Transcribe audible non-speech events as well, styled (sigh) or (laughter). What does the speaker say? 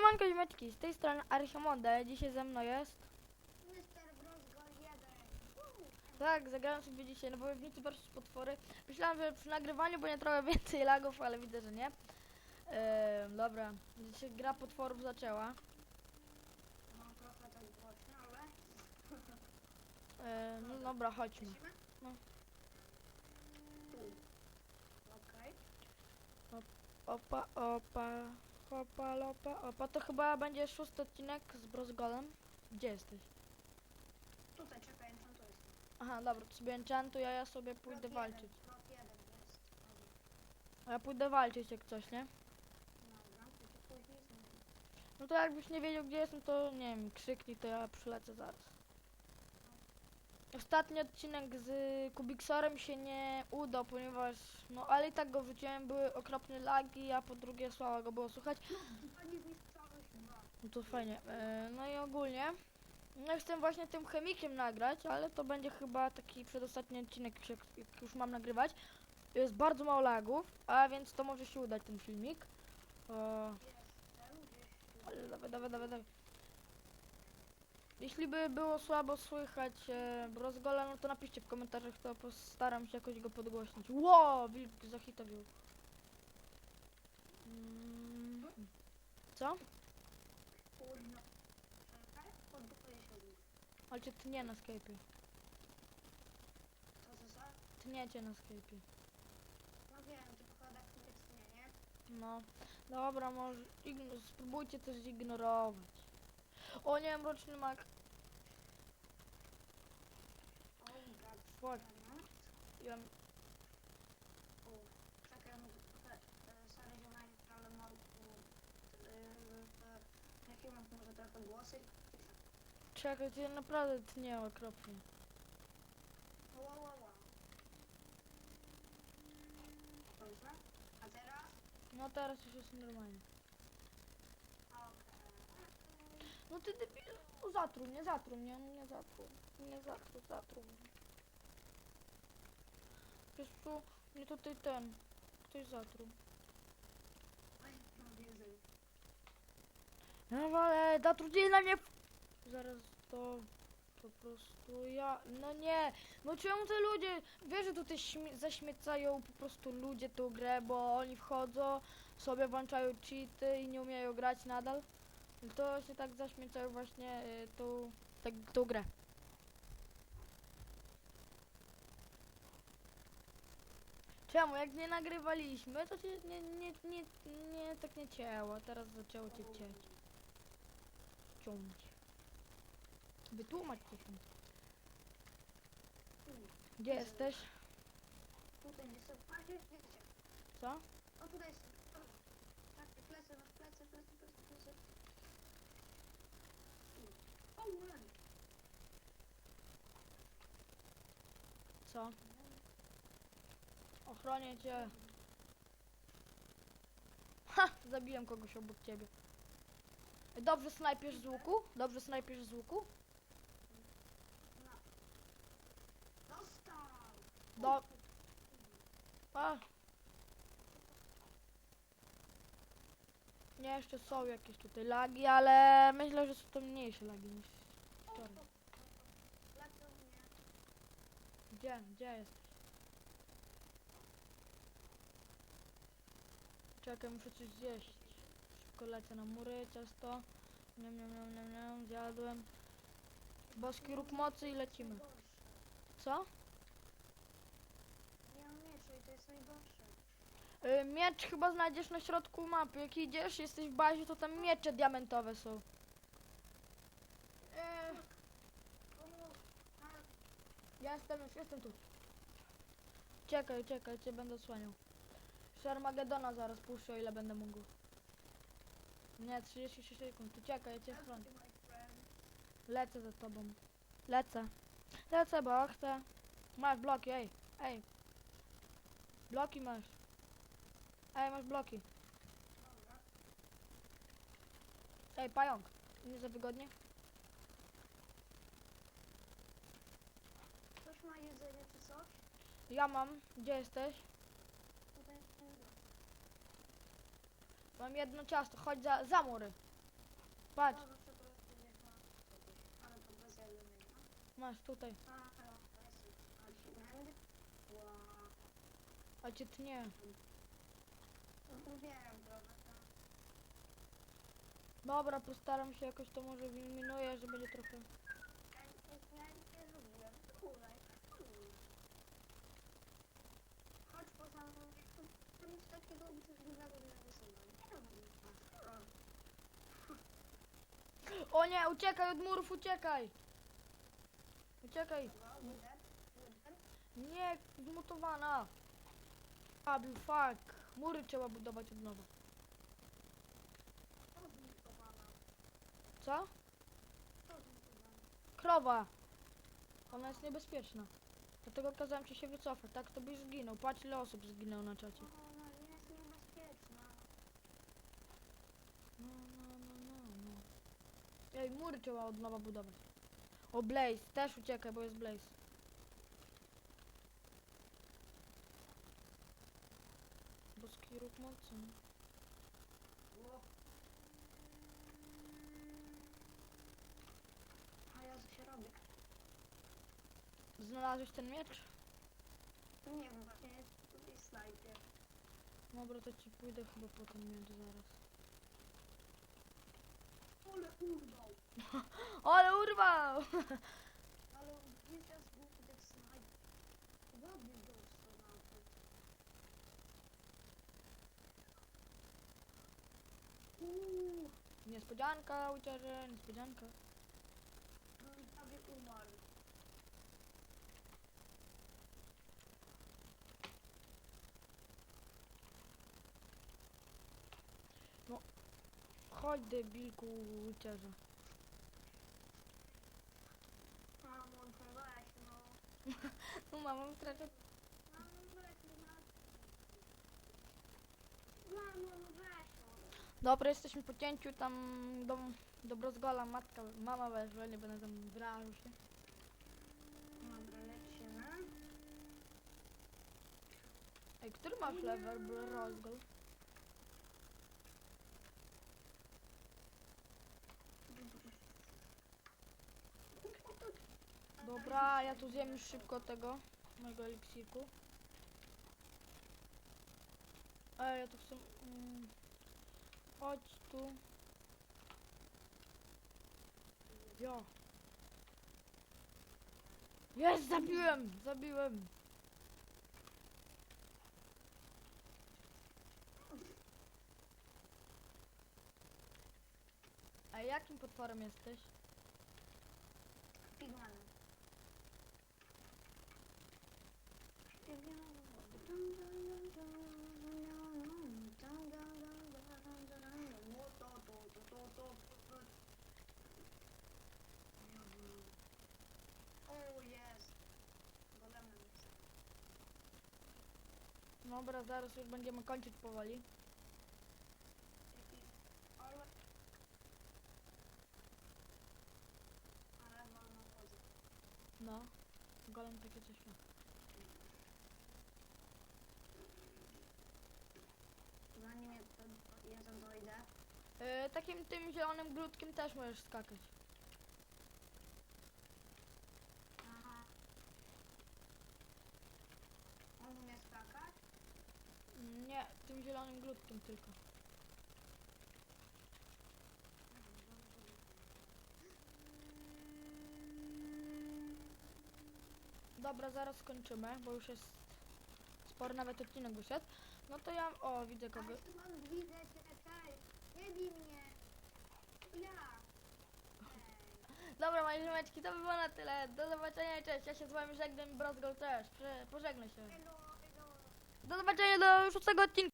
Siemanko ziomeczki, z tej strony Archimonde, dzisiaj ze mną jest Brozgol 1. Tak, zagrałem sobie dzisiaj na Wojownicy vs Potwory Myślałem, że przy nagrywaniu będzie trochę więcej lagów, ale widzę, że nie Dobra, dzisiaj gra potworów zaczęła Mam trochę tak głośno, ale... No dobra, chodźmy Lecimy? No. Tu. Okej. Opa, opa, opa, lopa, opa To chyba będzie szósty odcinek z Brozgolem Gdzie jesteś? Tutaj czekaj, tu jest. Aha, dobra, to sobie enchantuj, a ja sobie pójdę walczyć Jeden, jest. A ja pójdę walczyć jak coś, nie? Dobra, to tu później znajdę. No to jakbyś nie wiedział gdzie jestem, to nie wiem, krzyknij, to ja przylecę zaraz. Ostatni odcinek z Kubiksorem się nie udał, ponieważ, no ale i tak go wrzuciłem, były okropne lagi, a po drugie słabo go było słuchać. No to fajnie. E, no i ogólnie, no chcę właśnie tym chemikiem nagrać, ale to będzie chyba taki przedostatni odcinek, jak już mam nagrywać. Jest bardzo mało lagów, a więc to może się udać ten filmik. Tu. Ale dawaj, dawaj, dawaj, dawaj. Jeśli by było słabo słychać e, Brozgola, no to napiszcie w komentarzach, to postaram się jakoś go podgłośnić. Ło, wilk zahitowił. Mm. Co? Ale cię tnie na Skype'ie. Tniecie na Skype'ie. No wiem, tylko tak nie nie? No, dobra, może spróbujcie też zignorować. O nie, mroczny mak. Dobra. Ja, czekaj, cię naprawdę tnie okropnie. No teraz już jest normalnie. Okej. No ty debil, no zatruł mnie, zatruł mnie, on mnie zatruł, mnie zatruł, zatruł mnie. Wiesz co, mnie tutaj ten, ktoś zatruł. No ale zatrudzili na mnie. Zaraz to po prostu ja, no nie, no czemu te ludzie, wiesz, że tutaj śmie- zaśmiecają po prostu ludzie tą grę, bo oni wchodzą, sobie włączają cheaty i nie umieją grać nadal. To się tak zaśmiecają właśnie y, tą, tak, tą grę. Czemu? Jak nie nagrywaliśmy, to cię nie, nie, nie, nie, tak nie cięło, teraz zaczęło cię cieć. Ciąć. Wytłumacz się. Gdzie jesteś? Tutaj gdzie? Co? O, tutaj jest. O, Tak, plecy, masz plecy, plecy, plecy, plecy. Tu. O, run. Co? Ochronię cię. Ha! Zabiłem kogoś obok ciebie. Dobrze snajpiesz z łuku? Dobrze snajpiesz z łuku? Dostał. Do... A. Nie, jeszcze są jakieś tutaj lagi, ale myślę, że są to mniejsze lagi niż wczoraj. Lecą mnie. Gdzie? Gdzie jesteś? Czekaj, muszę coś zjeść. Szybko lecę na mury, ciasto. Niam, niam, niam, niam, niam, zjadłem. Boski róg mocy i lecimy. Co? Nie mam miecza i to jest najgorsze. Y, miecz chyba znajdziesz na środku mapy. Jak idziesz, jesteś w bazie, to tam miecze diamentowe są. E, Pomóż. Tak. Ja jestem już, jestem tu. Czekaj, czekaj, cię będę osłaniał. Jeszcze Armagedona zaraz puszczę, ile będę mógł. Nie, 36 sekund. Tu czekaj, ja cię chronię. Lecę za tobą. Lecę. Lecę, bo chcę. Masz bloki, ej. Ej. Bloki masz. Ej, masz bloki. Ej, pająk. Nie za wygodnie? Ktoś ma jedzenie czy coś? Ja mam. Gdzie jesteś? Tutaj. Mam jedno ciasto. Chodź za, za mury. Patrz, Może po prostu niech ma kogoś, ale to bez elementa. masz tutaj. A, no, to jest. Wow. A cię tnie. No, Wiem, trochę tam. Dobra, postaram się jakoś to może wyeliminuję, że będzie trochę... Ja nic ja nic nie zrobiłem. Kulej, kulej. Chodź poza mną. To. O nie, uciekaj od murów, uciekaj! Uciekaj! Nie, zmutowana! Abiu, fuck! Mury trzeba budować od nowa. Co? Krowa! Ona jest niebezpieczna. Dlatego kazałem ci się wycofać, tak to byś zginął. Patrz ile osób zginęło na czacie. Ona nie jest niebezpieczna. No, no, no, no, no. Ej, mury trzeba od nowa budować. O, Blaze, też uciekaj, bo jest Blaze. Boski róg mocy. A ja co się robię? Znalazłeś ten miecz? Nie wiem, właśnie tutaj snajper. Dobra, to ci pójdę chyba po ten miecz zaraz. Ale urwał. (laughs) Ale urwał! (laughs) Ale jest teraz głupi ten snajper. Ładnie dostał nawet. Uuu, Niespodzianka, ucierze, niespodzianka. on prawie umarł. Chodź debilku, ucierze. Mamo, to weź no. (laughs) No mama no. No no. Dobra, jesteśmy po cięciu tam do, do Brozgola, matka, mama weszła, nie będę tam wyrażał się. Dobra, lecimy. Ej, który masz level, Brozgol? Dobra, ja tu zjem już szybko tego, mojego eliksirku. Ej, ja tu chcę... Mm, chodź tu. Jo. Jest, zabiłem, zabiłem. A jakim potworem jesteś? O, jest. Golemem jest. Dobra, zaraz już będziemy kończyć powoli. No, golem takie coś ma. Zanim ja, ja tam dojdę, E, takim tym zielonym grudkiem też możesz skakać. Aha. On umie skakać? Nie, tym zielonym grudkiem tylko. Dobra, zaraz skończymy, bo już jest spory nawet odcinek wyszedł. No to ja, o, widzę kogo. Szymon, widzę cię, czekaj. Nie bij mnie. To ja. Dobra, moje ziomeczki, to by było na tyle. Do zobaczenia i cześć. Ja się z wami żegnam, Brozgol też. Prze- Pożegnaj się. Elo, elo. Do zobaczenia do szóstego odcinka.